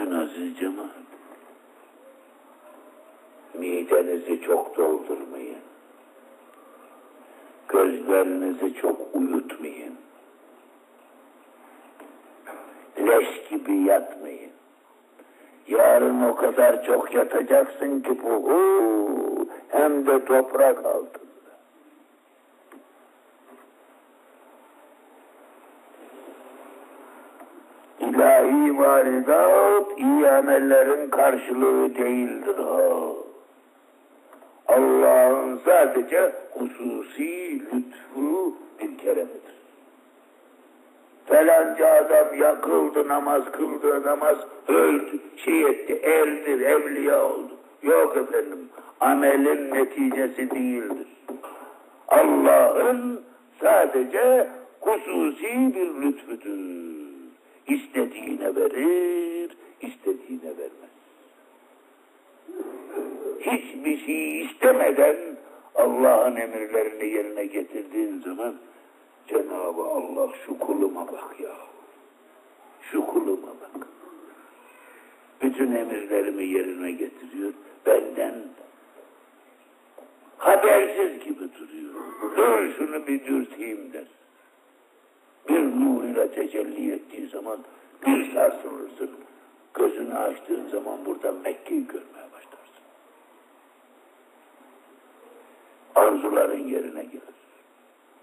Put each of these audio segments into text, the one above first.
için aziz cemaat. Midenizi çok doldurmayın. Gözlerinizi çok uyutmayın. Leş gibi yatmayın. Yarın o kadar çok yatacaksın ki bu hem de toprak altında. İlahi varidat iyi amellerin karşılığı değildir ha. Allah'ın sadece hususi lütfu bir keremidir. Falanca adam yakıldı namaz kıldı namaz öldü şey etti erdir evliya oldu. Yok efendim amelin neticesi değildir. Allah'ın sadece hususi bir lütfudur. İstediğine verir, istediğine vermez. Hiçbir şey istemeden Allah'ın emirlerini yerine getirdiğin zaman Cenab-ı Allah şu kuluma bak ya. Şu kuluma bak. Bütün emirlerimi yerine getiriyor. Benden habersiz gibi duruyor. Dur şunu bir dürteyim der. Bir nur ile tecelli ettiği zaman bir sarsılırsın. Gözünü açtığın zaman buradan Mekke'yi görmeye başlarsın. Arzuların yerine gelir.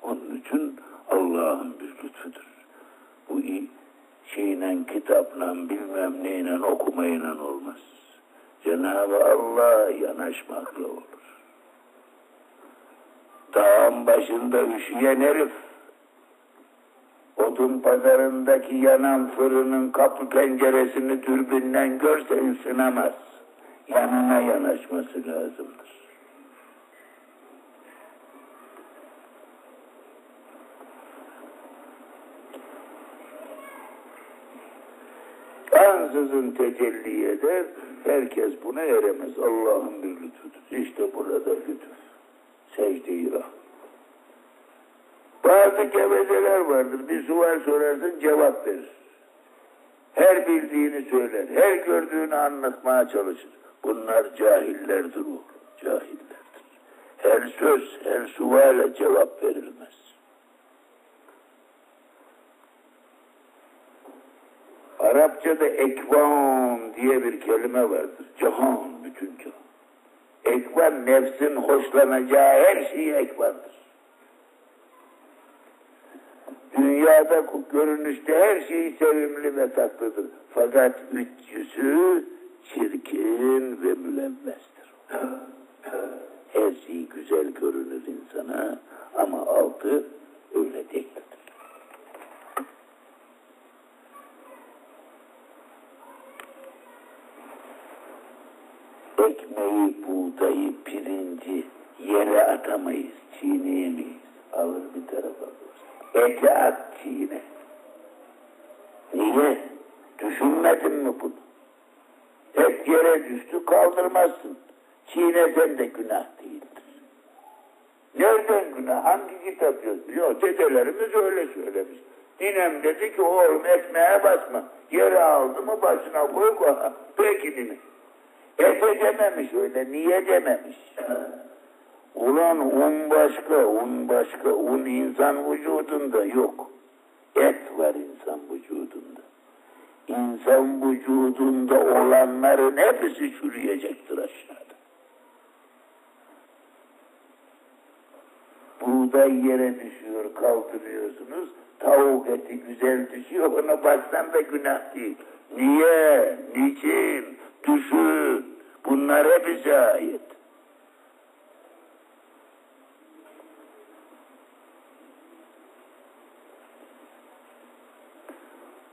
Onun için Allah'ın bir lütfudur. Bu şeyle, kitapla, bilmem neyle, okumayla olmaz. Cenab-ı Allah yanaşmakla olur. Dağın başında üşüyen herif, odun pazarındaki yanan fırının kapı penceresini dürbünden görse ısınamaz. Yanına yanaşması lazımdır. Ansızın tecelli eder, herkes buna eremez. Allah'ın bir lütfudur. İşte burada lütuf. Secde-i rahmet. Bazı gevezeler vardır. Bir sual sorarsın cevap verir. Her bildiğini söyler. Her gördüğünü anlatmaya çalışır. Bunlar cahillerdir oğlum. Cahillerdir. Her söz, her suale cevap verilmez. Arapçada ekvan diye bir kelime vardır. Cihan, bütün cihan. Ekvan nefsin hoşlanacağı her şeyi ekvandır. Dünyada görünüşte her şey sevimli ve tatlıdır. Fakat üç yüzü çirkin ve mülevvestir. Her şey güzel görünür insana ama altı öyle değildir. Ekmeği, buğdayı, pirinci yere atamayız, çiğneyemeyiz. Alır bir tarafa at çiğne. Niye? Düşünmedin mi bunu? Et yere düştü kaldırmazsın. Çiğnesen de günah değildir. Nereden günah? Hangi kitap yazıyor? Dedelerimiz öyle söylemiş. Dinem dedi ki oğlum ekmeğe basma. Yere aldı mı başına koy koy. Peki dine. Ete dememiş öyle. Niye dememiş? Ulan un başka, un başka. Un insan vücudunda yok. Et var insan vücudunda. İnsan vücudunda olanların hepsi çürüyecektir aşağıda. Buğday yere düşüyor, kaldırıyorsunuz. Tavuk eti güzel düşüyor, ona baksan da günah değil. Niye? Niçin? Düşün. Bunlar hepsi ait.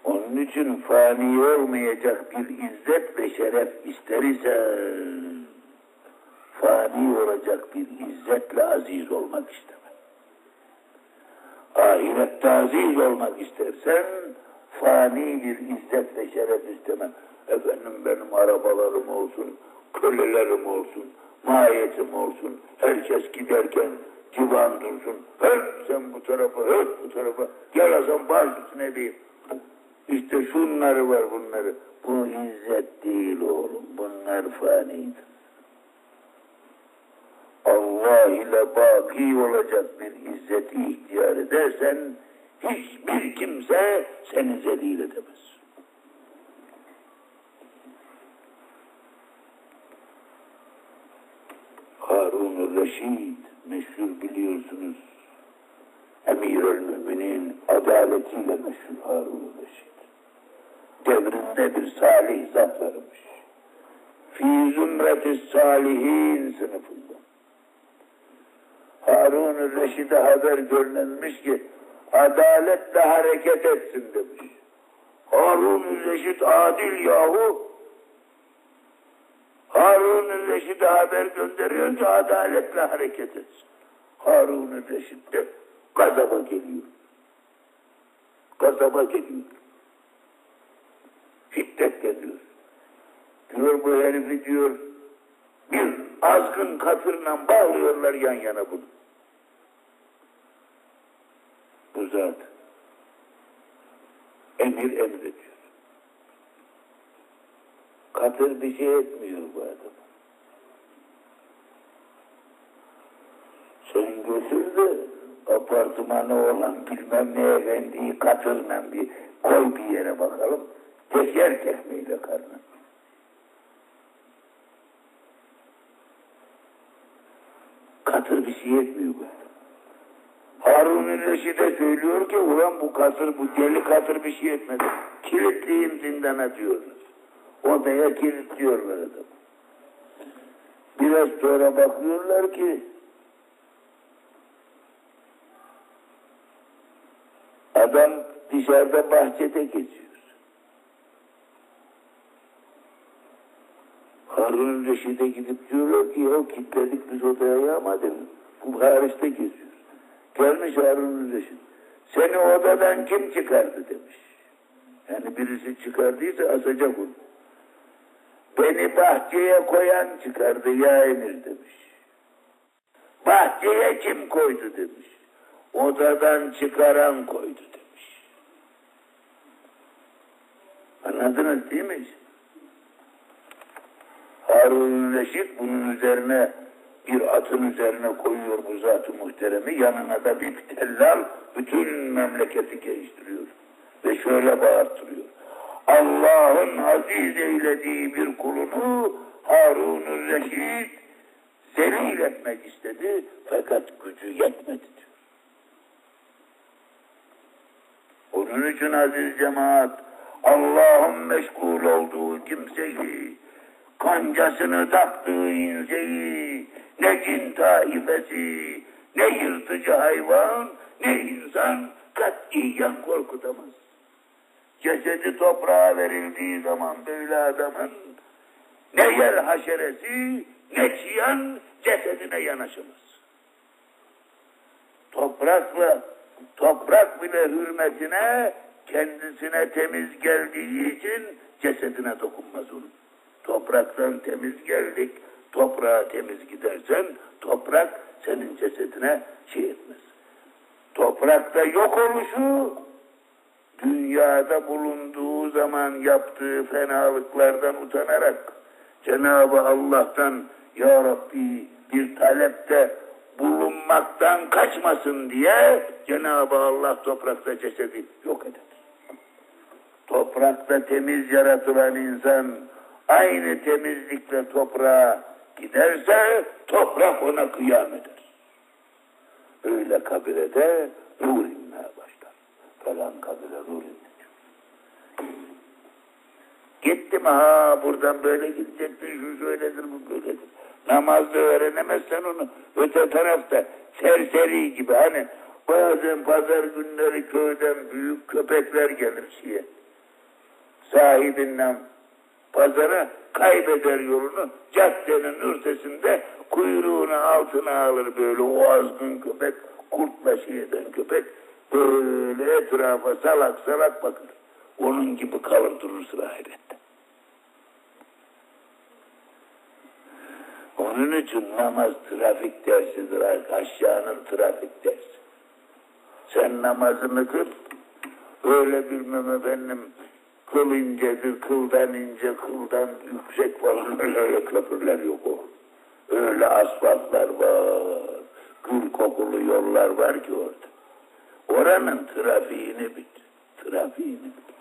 Onun için fani olmayacak bir izzet ve şeref ister isen fani olacak bir izzetle aziz olmak istemem. Ahirette aziz olmak istersen fani bir izzet ve şeref istemem. Efendim benim arabalarım olsun, kölelerim olsun, mahiyetim olsun, herkes giderken civan dursun. Hep sen bu tarafa, hep bu tarafa. Gel Hasan baş üstüne diyeyim. İşte şunları var bunları. Bu izzet değil oğlum. Bunlar fanidir. Allah ile baki olacak bir izzeti ihtiyar edersen hiçbir kimse seni zelil edemez. Harun Reşid meşhur biliyorsunuz. Emirül Müminin adaletiyle meşhur Harun Reşid. Devrinde bir salih zat varmış. Fî zümreti salihin sınıfında. Harun Reşid'e haber gönderilmiş ki adaletle hareket etsin demiş. Harun Reşid adil yahu. Harun Reşid'e haber gönderiyor ki adaletle hareket etsin. Harun Reşid de gazaba geliyor. Gazaba geliyor. Şiddet geliyor. Diyor bu herifi diyor bir azgın katırla bağlıyorlar yan yana bunu. Bu zat emir emrediyor. Katır bir şey etmiyor bu adam. Sen götür de apartmanı olan bilmem ne efendiyi katırla bir koy bir yere bakalım. Teker tekmeyle karnı. Katır bir şey etmiyor bu adam. Harun Reşid'e söylüyor ki ulan bu katır, bu deli katır bir şey etmedi. Kilitleyin zindana diyorlar. Odaya kilitliyorlar adamı. Biraz sonra bakıyorlar ki adam dışarıda bahçede geziyor. Harun Reşid'e gidip diyorlar ki ya kilitledik biz odaya yağmadık. Bu hariçte geziyor. Gelmiş Harun Reşit. Seni odadan kim çıkardı demiş. Yani birisi çıkardıysa asacak onu. Beni bahçeye koyan çıkardı ya emir demiş. Bahçeye kim koydu demiş. Odadan çıkaran koydu demiş. Anladınız değil mi? Harun Reşit bunun üzerine bir atın üzerine koyuyor bu zat-ı muhteremi. Yanına da bir tellal bütün memleketi geliştiriyor. Ve şöyle bağırtırıyor. Allah'ın aziz eylediği bir kulunu harun Reşid zelil etmek istedi fakat gücü yetmedi diyor. Onun için aziz cemaat Allah'ın meşgul olduğu kimseyi kancasını taktığı inseyi ne cin taifesi ne yırtıcı hayvan ne insan katiyen korkutamaz. Cesedi toprağa verildiği zaman böyle adamın ne yer haşeresi ne çiyan cesedine yanaşamaz. Toprakla, toprak bile hürmetine kendisine temiz geldiği için cesedine dokunmaz onun. Topraktan temiz geldik, toprağa temiz gidersen toprak senin cesedine şey etmez. Toprakta yok oluşu dünyada bulunduğu zaman yaptığı fenalıklardan utanarak Cenab-ı Allah'tan Ya Rabbi bir talepte bulunmaktan kaçmasın diye Cenab-ı Allah toprakta cesedi yok eder. Toprakta temiz yaratılan insan aynı temizlikle toprağa giderse toprak ona kıyam eder. Öyle kabirede nur inmeye başlar. Falan kabire nur inmeye. Gittim ha buradan böyle gidecektin şu şöyledir bu böyledir. Namazda öğrenemezsen onu öte tarafta serseri gibi hani bazen pazar günleri köyden büyük köpekler gelir şeye. Sahibinden pazara kaybeder yolunu caddenin ortasında kuyruğunu altına alır böyle o azgın köpek kurtla şey eden köpek böyle etrafa salak salak bakır. Onun gibi kalır durursun ahirette. Onun için namaz trafik dersidir. Aşağının trafik dersi. Sen namazını kıl. Öyle bilmem efendim Kıl incedir, kıldan ince, kıldan yüksek falan öyle, köprüler yok o. Öyle asfaltlar var, gül kokulu yollar var ki orada. Oranın trafiğini bil, trafiğini bil.